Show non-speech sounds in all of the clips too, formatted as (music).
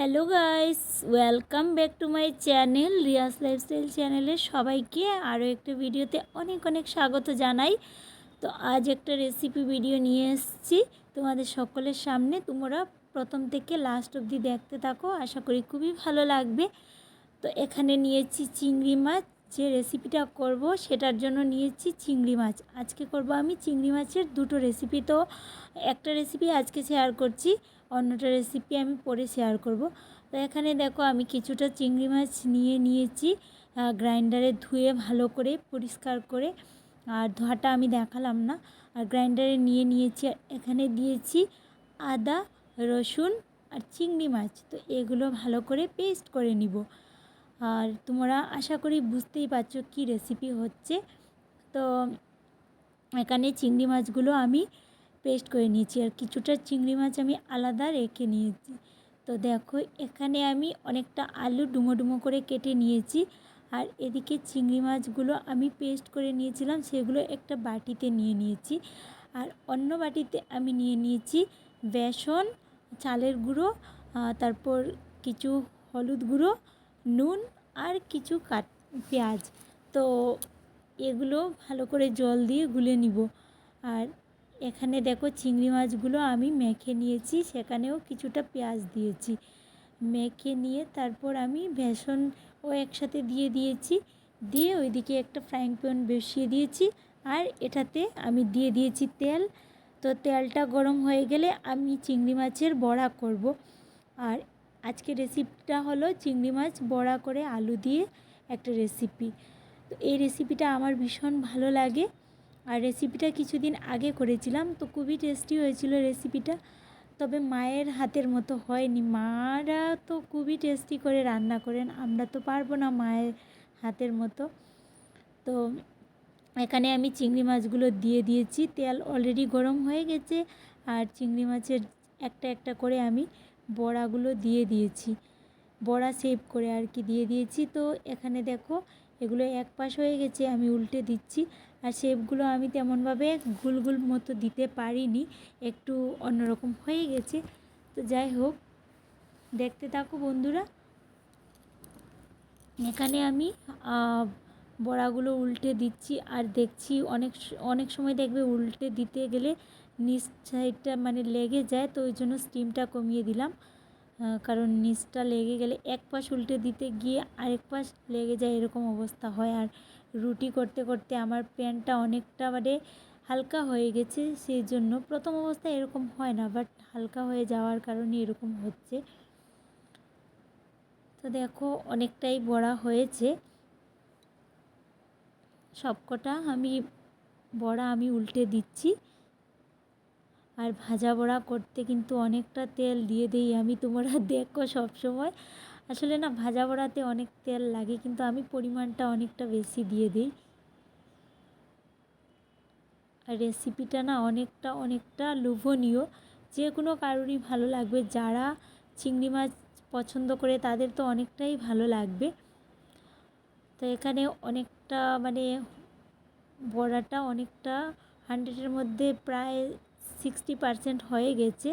Hello guys, welcome back to my channel Riyas lifestyle চ্যানেলে সবাইকে আরও একটা ভিডিওতে অনেক অনেক স্বাগত জানাই। তো আজ একটা রেসিপি ভিডিও নিয়ে এসেছি তোমাদের সকলের সামনে। তোমরা প্রথম থেকে লাস্ট অবধি দেখতে থাকো, আশা করি খুবই ভালো লাগবে। তো এখানে নিয়েছি চিংড়ি মাছ যে রেসিপিটা করব সেটার জন্য নিয়েছি চিংড়ি মাছ। আজকে করব আমি চিংড়ি মাছের দুটো রেসিপি তো একটা রেসিপি আজকে শেয়ার করছি, অন্যটা রেসিপি আমি পরে শেয়ার করব। তো এখানে দেখো আমি কিছুটা চিংড়ি মাছ নিয়ে নিয়েছি গ্রাইন্ডারে ধুয়ে ভালো করে পরিষ্কার করে। আর ধোয়াটা আমি দেখালাম না। আর গ্রাইন্ডারে নিয়ে নিয়েছি, এখানে দিয়েছি আদা, রসুন আর চিংড়ি মাছ। তো এগুলো ভালো করে পেস্ট করে নিব। আর তোমরা আশা করি বুঝতেই পারছ কী রেসিপি হচ্ছে। তো এখানে চিংড়ি মাছগুলো আমি পেস্ট করে নিয়েছি আর কিছুটা চিংড়ি মাছ আমি আলাদা রেখে নিয়েছি। তো দেখো, এখানে আমি অনেকটা আলু ডুমো ডুমো করে কেটে নিয়েছি আর এদিকে চিংড়ি মাছগুলো আমি পেস্ট করে নিয়েছিলাম, সেগুলো একটা বাটিতে নিয়ে নিয়েছি। আর অন্য বাটিতে আমি নিয়ে নিয়েছি বেসন, চালের গুঁড়ো তারপর কিছু হলুদ গুঁড়ো নুন আর কিছু কাট পেঁয়াজ। তো এগুলো ভালো করে জল দিয়ে গুলে নিব। আর এখানে দেখো চিংড়ি মাছগুলো আমি মেখে নিয়েছি, সেখানেও কিছুটা পেঁয়াজ দিয়েছি। মেখে নিয়ে তারপর আমি বেসনও একসাথে দিয়ে দিয়েছি। দিয়ে ওইদিকে একটা ফ্রাইং প্যান বসিয়ে দিয়েছি আর এটাতে আমি দিয়ে দিয়েছি তেল। তো তেলটা গরম হয়ে গেলে আমি চিংড়ি মাছের বড়া করব। আর আজকে রেসিপিটা হলো চিংড়ি মাছ বড়া করে আলু দিয়ে একটা রেসিপি তো এই রেসিপিটা আমার ভীষণ ভালো লাগে। আর রেসিপিটা কিছুদিন আগে করেছিলাম, তো খুবই টেস্টি হয়েছিল রেসিপিটা তবে মায়ের হাতের মতো হয়নি। মারা তো খুবই টেস্টি করে রান্না করেন, আমরা তো পারব না মায়ের হাতের মতো। তো এখানে আমি চিংড়ি মাছগুলো দিয়ে দিয়েছি। তেল অলরেডি গরম হয়ে গেছে, আর চিংড়ি মাছের একটা একটা করে আমি বড়াগুলো দিয়ে দিয়েছি। বড়া সেভ করে আর কি দিয়ে দিয়েছি। তো এখানে দেখো, এগুলো এক পাশ হয়ে গেছে, আমি উল্টে দিচ্ছি। আর শেপগুলো আমি তেমনভাবে গুল গুল মতো দিতে পারিনি, একটু অন্যরকম হয়ে গেছে। তো যাই হোক, দেখতে থাকো বন্ধুরা। এখানে আমি বড়াগুলো উল্টে দিচ্ছি আর দেখছি অনেক অনেক সময় দেখবে উল্টে দিতে গেলে নিচ সাইডটা মানে লেগে যায়, তো ওই জন্য স্টিমটা কমিয়ে দিলাম। কারণ নিচটা লেগে গেলে এক পাশ উল্টে দিতে গিয়ে আরেক পাশ লেগে যায় এরকম অবস্থা হয়। আর রুটি করতে করতে আমার প্যানটা অনেকটা মানে হালকা হয়ে গেছে, সেই জন্য প্রথম অবস্থায় এরকম হয় না বাট হালকা হয়ে যাওয়ার কারণে এরকম হচ্ছে। তো দেখো, অনেকটাই বড়া হয়েছে। সবকটা আমি, বড়া আমি উল্টে দিচ্ছি। আর ভাজা বড়া করতে কিন্তু অনেকটা তেল দিয়ে দিই আমি তোমরা (laughs) দেখো সব সময় আসলে না, ভাজা বড়াতে অনেক তেল লাগে, কিন্তু আমি পরিমাণটা অনেকটা বেশি দিয়ে দিই। আর রেসিপিটা না অনেকটা অনেকটা লোভনীয়। যে কোনো কারোরই ভালো লাগবে। যারা চিংড়ি মাছ পছন্দ করে, তাদের তো অনেকটাই ভালো লাগবে। তো এখানে অনেকটা মানে বড়াটা অনেকটা হান্ড্রেডের মধ্যে প্রায় সিক্সটি পারসেন্ট হয়ে গেছে।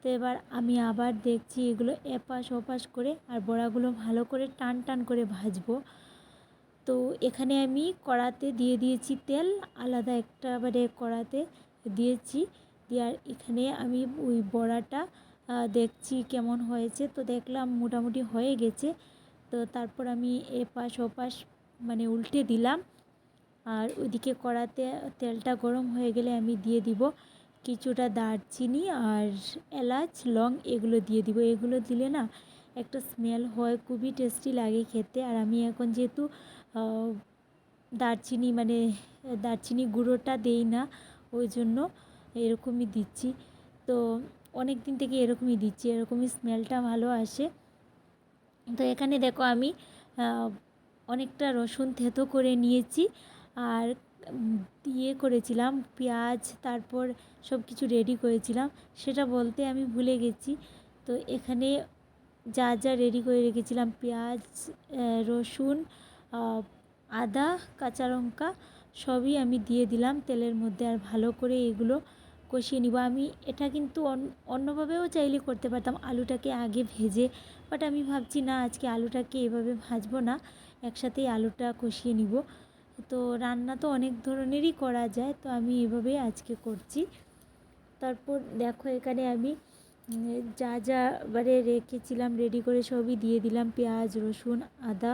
তো এবার আমি আবার দেখছি এগুলো এপাশ ওপাশ করে আর বড়াগুলো ভালো করে টান টান করে ভাজবো। তো এখানে আমি কড়াতে দিয়ে দিয়েছি তেল, আলাদা একটা মানে কড়াতে দিয়েছি। আর এখানে আমি ওই বড়াটা দেখছি কেমন হয়েছে। তো দেখলাম মোটামুটি হয়ে গেছে। তো তারপর আমি এপাশ ওপাশ মানে উল্টে দিলাম। আর ওইদিকে কড়াতে তেলটা গরম হয়ে গেলে আমি দিয়ে দিব কিছুটা দারচিনি আর এলাচ, লং এগুলো দিয়ে দিব। এগুলো দিলে না একটা স্মেল হয়, খুবই টেস্টি লাগে খেতে। আর আমি এখন যেহেতু দারচিনি মানে দারচিনি গুঁড়োটা দেই না, ওই জন্য এরকমই দিচ্ছি। তো অনেক দিন থেকে এরকমই দিচ্ছি, এরকমই স্মেলটা ভালো আসে। তো এখানে দেখো আমি অনেকটা রসুন থেতো করে নিয়েছি আর ইয়ে করেছিলাম, পেঁয়াজ, তারপর সব কিছু রেডি করেছিলাম। সেটা বলতে আমি ভুলে গেছি। তো এখানে যা যা রেডি করে রেখেছিলাম, পেঁয়াজ রসুন আদা, কাঁচা লঙ্কা, সবই আমি দিয়ে দিলাম তেলের মধ্যে। আর ভালো করে এগুলো কষিয়ে নিব। আমি এটা কিন্তু অন্যভাবেও চাইলে করতে পারতাম। আলুটাকে আগে ভেজে বাট আমি ভাবছি, না, আজকে আলুটাকে এভাবে ভাজবো না। একসাথেই আলুটা কষিয়ে নিব। তো রান্না তো অনেক ধরনেরই করা যায়, তো আমি এভাবেই আজকে করছি। তারপর দেখো, এখানে আমি যা যা এবারে রেখেছিলাম রেডি করে সবই দিয়ে দিলাম। পেঁয়াজ, রসুন, আদা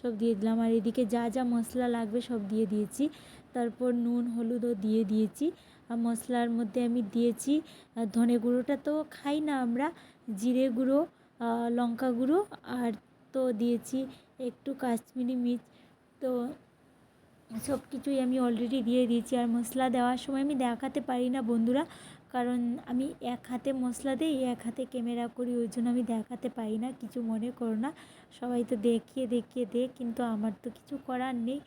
সব দিয়ে দিলাম। আর এদিকে যা যা মশলা লাগবে সব দিয়ে দিয়েছি। তারপর নুন, হলুদও দিয়ে দিয়েছি। মশলার মধ্যে আমি দিয়েছি ধনে গুঁড়োটা তো খাই না আমরা, জিরে গুঁড়ো লঙ্কা গুঁড়ো, আর তো দিয়েছি একটু কাশ্মীরি মির্চ তো সব কিছুই আমি অলরেডি দিয়ে দিয়েছি। আর মশলা দেওয়ার সময় আমি দেখাতে পারি না বন্ধুরা, কারণ আমি এক হাতে মশলা দিই, এক হাতে ক্যামেরা করি, ওই জন্য আমি দেখাতে পারি না, কিছু মনে করো না। সবাই তো দেখিয়ে দেখিয়ে দে, কিন্তু আমার তো কিছু করার নেই।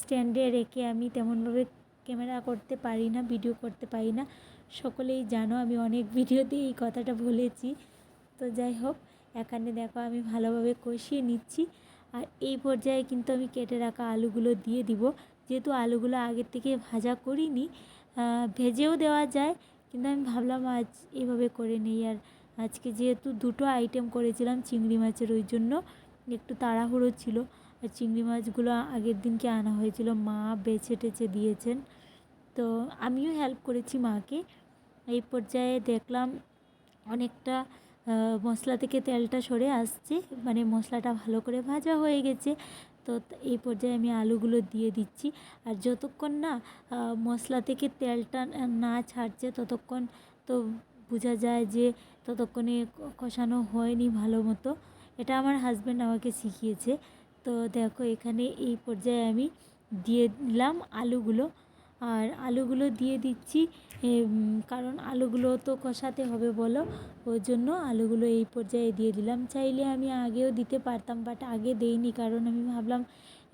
স্ট্যান্ডে রেখে আমি তেমনভাবে ক্যামেরা করতে পারি না, ভিডিও করতে পারি না। সকলেই জানো আমি অনেক ভিডিওতে এই কথাটা বলেছি। তো যাই হোক, এখানে দেখো আমি ভালোভাবে কষিয়ে নিচ্ছি। আর এই পর্যায়ে কিন্তু আমি কেটে রাখা আলুগুলো দিয়ে দিব। যেহেতু আলুগুলো আগের থেকে ভাজা করিনি ভেজেও দেওয়া যায়, কিন্তু আমি ভাবলাম আজ এভাবে করে নেই। আর আজকে যেহেতু দুটো আইটেম করেছিলাম চিংড়ি মাছের, ওই জন্য একটু তাড়াহুড়ো ছিল। আর চিংড়ি মাছগুলো আগের দিনকে আনা হয়েছিল, মা বেছে টেছে দিয়েছেন। তো আমিও হেল্প করেছি মাকে। এই পর্যায়ে দেখলাম অনেকটা মশলা থেকে তেলটা সরে আসছে মানে মশলাটা ভালো করে ভাজা হয়ে গেছে। তো এই পর্যায়ে আমি আলুগুলো দিয়ে দিচ্ছি। আর যতক্ষণ না মশলা থেকে তেলটা না- ছাড়ছে, ততক্ষণ তো বোঝা যায় যে ততক্ষণে কষানো হয়নি ভালো মতো। এটা আমার হাজব্যান্ড আমাকে শিখিয়েছে। তো দেখো এখানে এই পর্যায়ে আমি দিয়ে দিলাম আলুগুলো। আর আলুগুলো দিয়ে দিচ্ছি কারণ আলুগুলো তো কষাতে হবে বলো ওই জন্য আলুগুলো এই পর্যায়ে দিয়ে দিলাম। চাইলে আমি আগেও দিতে পারতাম বাট আগে দেইনি, কারণ আমি ভাবলাম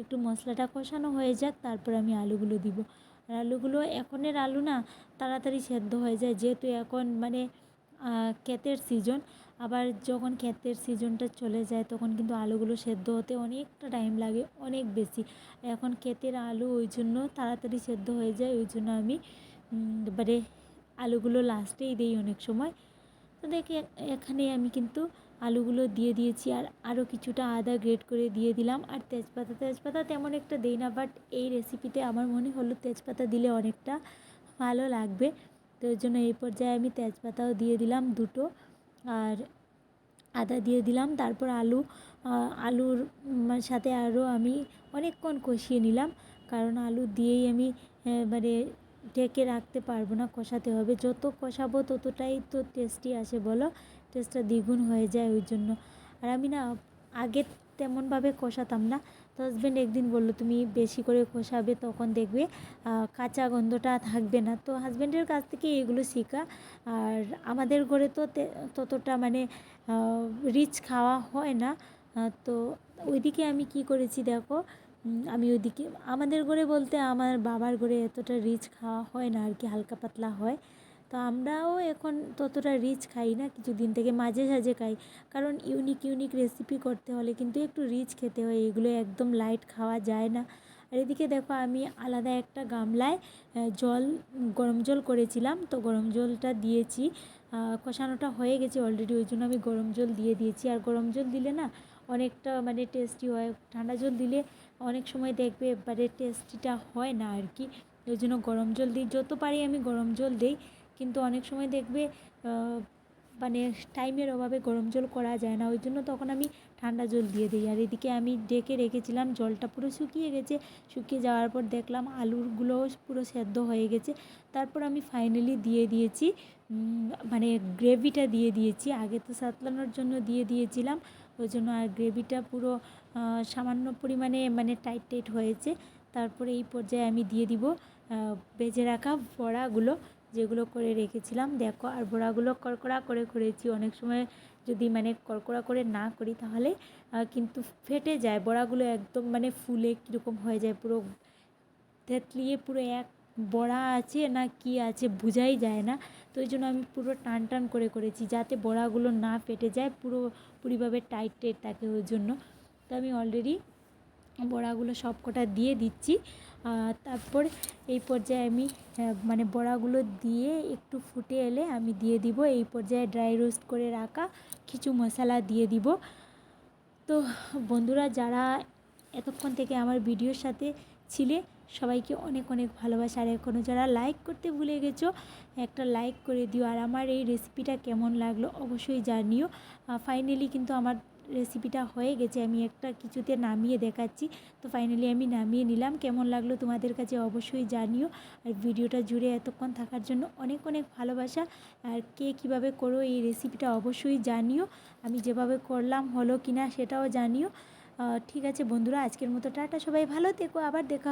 একটু মশলাটা কষানো হয়ে যাক, তারপর আমি আলুগুলো দিব। আর আলুগুলো এখনের আলু না, তাড়াতাড়ি সেদ্ধ হয়ে যায়, যেহেতু এখন মানে ক্ষেতের সিজন আবার যখন ক্ষেতের সিজনটা চলে যায়, তখন কিন্তু আলুগুলো সেদ্ধ হতে অনেকটা টাইম লাগে, অনেক বেশি। এখন ক্ষেতের আলু ওই জন্য তাড়াতাড়ি সেদ্ধ হয়ে যায়, ওই জন্য আমি এবারে আলুগুলো লাস্টেই দিই অনেক সময়। তো দেখে, এখানে আমি কিন্তু আলুগুলো দিয়ে দিয়েছি, আর আরও কিছুটা আদা গ্রেট করে দিয়ে দিলাম। আর তেজপাতা তেজপাতা তেমন একটা দিই না বাট এই রেসিপিতে আমার মনে হলো তেজপাতা দিলে অনেকটা ভালো লাগবে। তো ওই জন্য এই পর্যায়ে আমি তেজপাতাও দিয়ে দিলাম দুটো। আর আদা দিয়ে দিলাম, তারপর আলু আলুর সাথে আরও আমি অনেকক্ষণ কষিয়ে নিলাম। কারণ আলু দিয়েই আমি মানে ঢেকে রাখতে পারব না, কষাতে হবে। যত কষাবো ততটাই তো টেস্টি আসে, বলো? টেস্টটা দ্বিগুণ হয়ে যায় ওই জন্য। আর আমি না, আগে তেমনভাবে কষাতাম না। তো হাজব্যান্ড একদিন বলল, তুমি বেশি করে কষাবে তখন দেখবে কাঁচা গন্ধটা থাকবে না। তো হাজব্যান্ডের কাছ থেকে এগুলো শেখা। আর আমাদের ঘরে তো ততটা মানে রিচ খাওয়া হয় না। তো ওইদিকে আমি কি করেছি দেখো আমি ওইদিকে, আমাদের ঘরে বলতে আমার বাবার ঘরে এতটা রিচ খাওয়া হয় না, আর কি হালকা পাতলা হয়। তো আমরাও এখন ততটা রিচ খাই না কিছুদিন থেকে মাঝে সাঝে খাই। কারণ ইউনিক ইউনিক রেসিপি করতে হলে কিন্তু একটু রিচ খেতে হয়, এগুলো একদম লাইট খাওয়া যায় না। আর এদিকে দেখো, আমি আলাদা একটা গামলায় জল, গরম জল করেছিলাম। তো গরম জলটা দিয়েছি কষানোটা হয়ে গেছে অলরেডি ওই জন্য আমি গরম জল দিয়ে দিয়েছি। আর গরম জল দিলে না, অনেকটা মানে টেস্টি হয়। ঠান্ডা জল দিলে অনেক সময় দেখবে এবারে টেস্টিটা হয় না আর কি। ওই জন্য গরম জল দিই। যত পারি আমি গরম জল দিই। কিন্তু অনেক সময় দেখবে মানে টাইমের অভাবে গরম জল করা যায় না। ওই জন্য তখন আমি ঠান্ডা জল দিয়ে দিই। আর এদিকে আমি ডেকে রেখেছিলাম, জলটা পুরো শুকিয়ে গেছে। শুকিয়ে যাওয়ার পর দেখলাম আলুরগুলোও পুরো সেদ্ধ হয়ে গেছে। তারপর আমি ফাইনালি দিয়ে দিয়েছি মানে গ্রেভিটা দিয়ে দিয়েছি। আগে তো সাতলানোর জন্য দিয়ে দিয়েছিলাম। ওই জন্য আর গ্রেভিটা পুরো সামান্য পরিমাণে মানে টাইট টাইট হয়েছে। তারপরে এই পর্যায়ে আমি দিয়ে দিব ভেজে রাখা বড়াগুলো। যেগুলো করে রেখেছিলাম, দেখো, আর বড়াগুলো কড়কড়া করে করেছি। অনেক সময় যদি মানে কড়কড়া করে না করি তাহলে কিন্তু ফেটে যায়। বড়াগুলো একদম মানে ফুলে কীরকম হয়ে যায়, পুরো থেতলিয়ে পুরো এক বড়া আছে না কি আছে বোঝাই যায় না। তো ওই জন্য আমি পুরো টান টান করে করেছি যাতে বড়াগুলো না ফেটে যায়, পুরো পুরিভাবে টাইট টাইট থাকে ওই জন্য। তো আমি অলরেডি বড়াগুলো সবকটা দিয়ে দিচ্ছি। তারপর এই পর্যায়ে আমি মানে বড়াগুলো দিয়ে একটু ফুটে এলে আমি দিয়ে দিব। এই পর্যায়ে ড্রাই রোস্ট করে রাখা কিছু মশলা দিয়ে দিব। তো বন্ধুরা, যারা এতক্ষণ থেকে আমার ভিডিওর সাথে ছিলে, সবাইকে অনেক অনেক ভালোবাসা। আর এখনও যারা লাইক করতে ভুলে গেছো, একটা লাইক করে দিও। আর আমার এই রেসিপিটা কেমন লাগল অবশ্যই জানিও। ফাইনালি কিন্তু আমার রেসিপিটা হয়ে গেছে, আমি একটা কিছুতে নামিয়ে দেখাচ্ছি। তো ফাইনালি আমি নামিয়ে নিলাম। কেমন লাগল তোমাদের কাছে অবশ্যই জানিও। আর ভিডিওটা জুড়ে এতক্ষণ থাকার জন্য অনেক অনেক ভালোবাসা। আর কে কীভাবে করো এই রেসিপিটা অবশ্যই জানিও। আমি যেভাবে করলাম হলো কিনা সেটাও জানিও। ঠিক আছে বন্ধুরা, আজকের মতো টাটা। সবাই ভালো থেকো। আবার দেখা